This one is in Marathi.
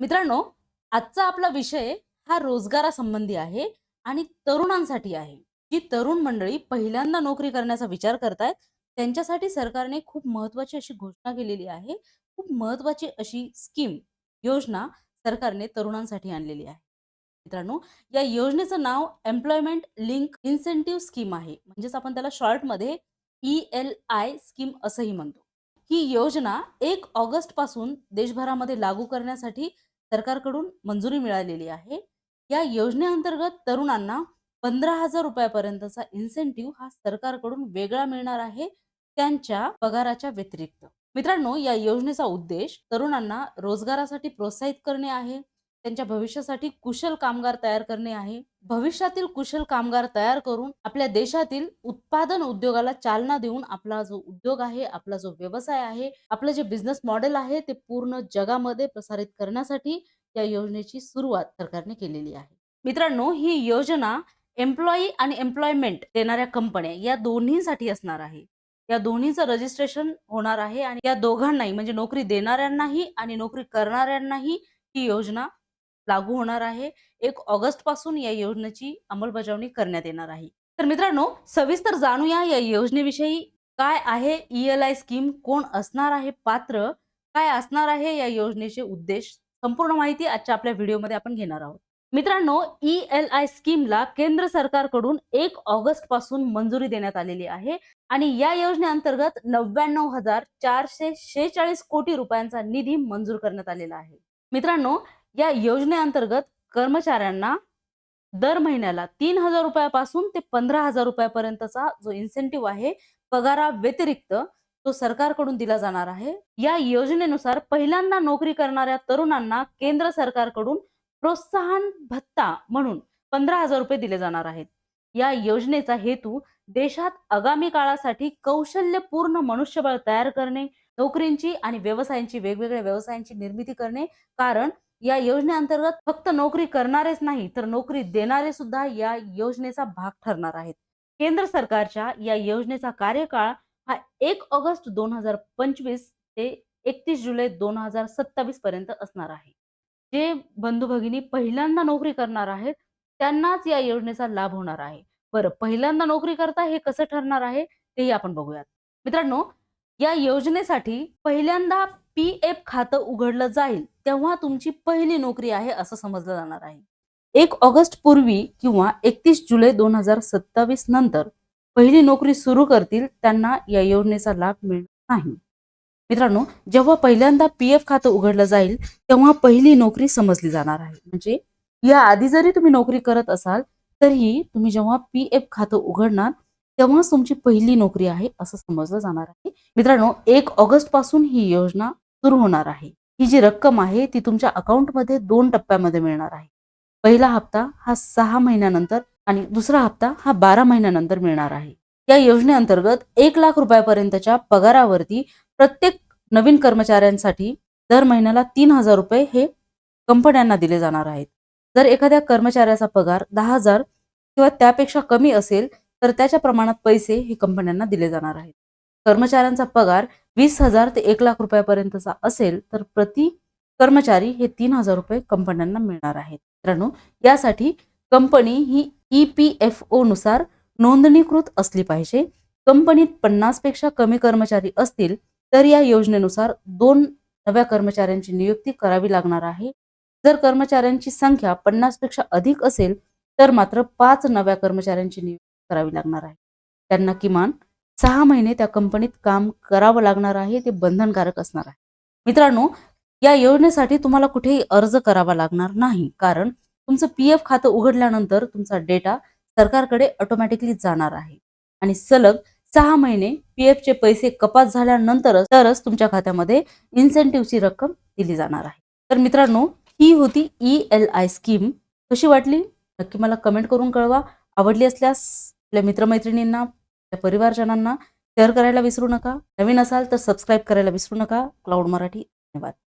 मित्रांनो आजचा आपला विषय हा रोजगारासंबंधी आहे आणि तरुणांसाठी आहे. जी तरुण मंडळी पहिल्यांदा नोकरी करण्याचा विचार करतायत त्यांच्यासाठी सरकारने खूप महत्वाची अशी घोषणा केलेली आहे. खूप महत्वाची अशी स्कीम योजना सरकारने तरुणांसाठी आणलेली आहे. मित्रांनो या योजनेचं नाव एम्प्लॉयमेंट लिंक इन्सेंटिव्ह स्कीम आहे. म्हणजेच आपण त्याला शॉर्टमध्ये ई एल आय स्कीम असंही म्हणतो. ही योजना एक ऑगस्टपासून देशभरामध्ये लागू करण्यासाठी सरकारकडून मंजुरी मिळालेली आहे. या योजनेअंतर्गत तरुणांना पंधरा हजार रुपयापर्यंतचा इन्सेंटिव्ह हा सरकारकडून वेगळा मिळणार आहे त्यांच्या पगाराच्या व्यतिरिक्त. मित्रांनो या योजनेचा उद्देश तरुणांना रोजगारासाठी प्रोत्साहित करणे आहे. त्यांच्या भविष्यासाठी कुशल कामगार तयार करणे आहे. भविष्यातील कुशल कामगार तयार करून आपल्या देशातील उत्पादन उद्योगाला चालना देऊन आपला जो उद्योग आहे आपला जो व्यवसाय आहे आपलं जे बिझनेस मॉडेल आहे ते पूर्ण जगामध्ये प्रसारित करण्यासाठी या योजनेची सुरुवात सरकारने केलेली आहे. मित्रांनो ही योजना एम्प्लॉई आणि एम्प्लॉयमेंट देणाऱ्या कंपन्या या दोन्हीसाठी असणार आहे. या दोन्हीचं रजिस्ट्रेशन होणार आहे आणि या दोघांनाही म्हणजे नोकरी देणाऱ्यांनाही आणि नोकरी करणाऱ्यांनाही ही योजना लागू होणार आहे. एक ऑगस्टपासून या योजनेची अंमलबजावणी करण्यात येणार आहे. तर मित्रांनो सविस्तर जाणूया या योजनेविषयी. काय आहे ई एल आय स्कीम कोण असणार आहे पात्र? काय असणार आहे या योजनेचे उद्देश? संपूर्ण माहिती आजच्या आपल्या व्हिडिओमध्ये आपण घेणार आहोत. मित्रांनो ई एल आय स्कीमला केंद्र सरकारकडून एक ऑगस्टपासून मंजुरी देण्यात आलेली आहे आणि या योजनेअंतर्गत नव्याण्णव हजार चारशे शेहेचाळीस कोटी रुपयांचा निधी मंजूर करण्यात आलेला आहे. मित्रांनो या योजनेअंतर्गत कर्मचाऱ्यांना दर महिन्याला तीन हजार रुपयापासून ते पंधरा हजार रुपयापर्यंतचा जो इन्सेंटिव्ह आहे पगारा व्यतिरिक्त तो सरकारकडून दिला जाणार आहे. या योजनेनुसार पहिल्यांदा नोकरी करणाऱ्या तरुणांना केंद्र सरकारकडून प्रोत्साहन भत्ता म्हणून पंधरा हजार रुपये दिले जाणार आहेत. या योजनेचा हेतू देशात आगामी काळासाठी कौशल्यपूर्ण मनुष्यबळ तयार करणे नोकरींची आणि व्यवसायांची वेगवेगळ्या व्यवसायांची निर्मिती करणे कारण या योजनेअंतर्गत फक्त नोकरी करणारेच नाही तर नोकरी देणारे सुद्धा या योजनेचा भाग ठरणार आहेत. केंद्र सरकारच्या या योजनेचा कार्यकाळ हा एक ऑगस्ट दोन हजार पंचवीस ते एकतीस जुलै दोन हजार सत्तावीस पर्यंत असणार आहे. जे बंधू भगिनी पहिल्यांदा नोकरी करणार आहेत त्यांनाच या योजनेचा लाभ होणार आहे. बरं पहिल्यांदा नोकरी करता हे कसं ठरणार आहे तेही आपण बघूयात. मित्रांनो या योजनेसाठी पहिल्यांदा पी एफ खातं उघडलं जाईल तेव्हा तुमची पहिली नोकरी आहे असं समजलं जाणार आहे. एक ऑगस्ट पूर्वी किंवा एकतीस जुलै दोन हजार सत्तावीस नंतर पहिली नोकरी सुरू करतील त्यांना या योजनेचा लाभ मिळणार नाही. मित्रांनो जेव्हा पहिल्यांदा पी एफ खातं उघडलं जाईल तेव्हा पहिली नोकरी समजली जाणार आहे. म्हणजे या आधी जरी तुम्ही नोकरी करत असाल तरीही तुम्ही जेव्हा पी एफ खातं उघडणार तेव्हाच तुमची पहिली नोकरी आहे असं समजलं जाणार आहे. मित्रांनो एक ऑगस्टपासून ही योजना सुरू होणार आहे. ही जी रक्कम आहे ती तुमच्या अकाउंटमध्ये दोन टप्प्यामध्ये मिळणार आहे. पहिला हप्ता हा सहा महिन्यानंतर आणि दुसरा हप्ता हा बारा महिन्यानंतर मिळणार आहे. या योजनेअंतर्गत एक लाख रुपयापर्यंतच्या पगारावरती प्रत्येक नवीन कर्मचाऱ्यांसाठी दर महिन्याला तीन हजार रुपये हे कंपन्यांना दिले जाणार आहेत. जर एखाद्या कर्मचाऱ्याचा पगार दहा हजार किंवा त्यापेक्षा कमी असेल तर त्याच्या प्रमाणात पैसे हे कंपन्यांना दिले जाणार आहेत. कर्मचाऱ्यांचा पगार वीस हजार ते एक लाख रुपयापर्यंतचा असेल तर प्रति कर्मचारी हे तीन हजार रुपये कंपन्यांना मिळणार आहेत. मित्रांनो यासाठी कंपनी ही ई पी एफ ओ नुसार नोंदणीकृत असली पाहिजे. कंपनीत पन्नासपेक्षा कमी कर्मचारी असतील तर या योजनेनुसार दोन नव्या कर्मचाऱ्यांची नियुक्ती करावी लागणार आहे. जर कर्मचाऱ्यांची संख्या पन्नासपेक्षा अधिक असेल तर मात्र पाच नव्या कर्मचाऱ्यांची नियुक्ती करावी लागणार आहे. त्यांना किमान सहा महिने त्या कंपनीत काम करावं लागणार आहे ते बंधनकारक असणार आहे. मित्रांनो या योजनेसाठी तुम्हाला कुठेही अर्ज करावा लागणार नाही. कारण तुमचं पी एफ खातं उघडल्यानंतर तुमचा डेटा सरकारकडे ऑटोमॅटिकली जाणार आहे. आणि सलग सहा महिने पी चे पैसे कपात झाल्यानंतरच तरच तुमच्या खात्यामध्ये इन्सेंटिव्हची रक्कम दिली जाणार आहे. तर मित्रांनो ही होती ई एल आय स्कीम. कशी वाटली? नक्की मला कमेंट करून कळवा. आवडली असल्यास आपल्या मित्रमैत्रिणींना आपल्या परिवारजनांना शेअर करायला विसरू नका. नवीन असाल तर सबस्क्राईब करायला विसरू नका. क्लाउड मराठी धन्यवाद.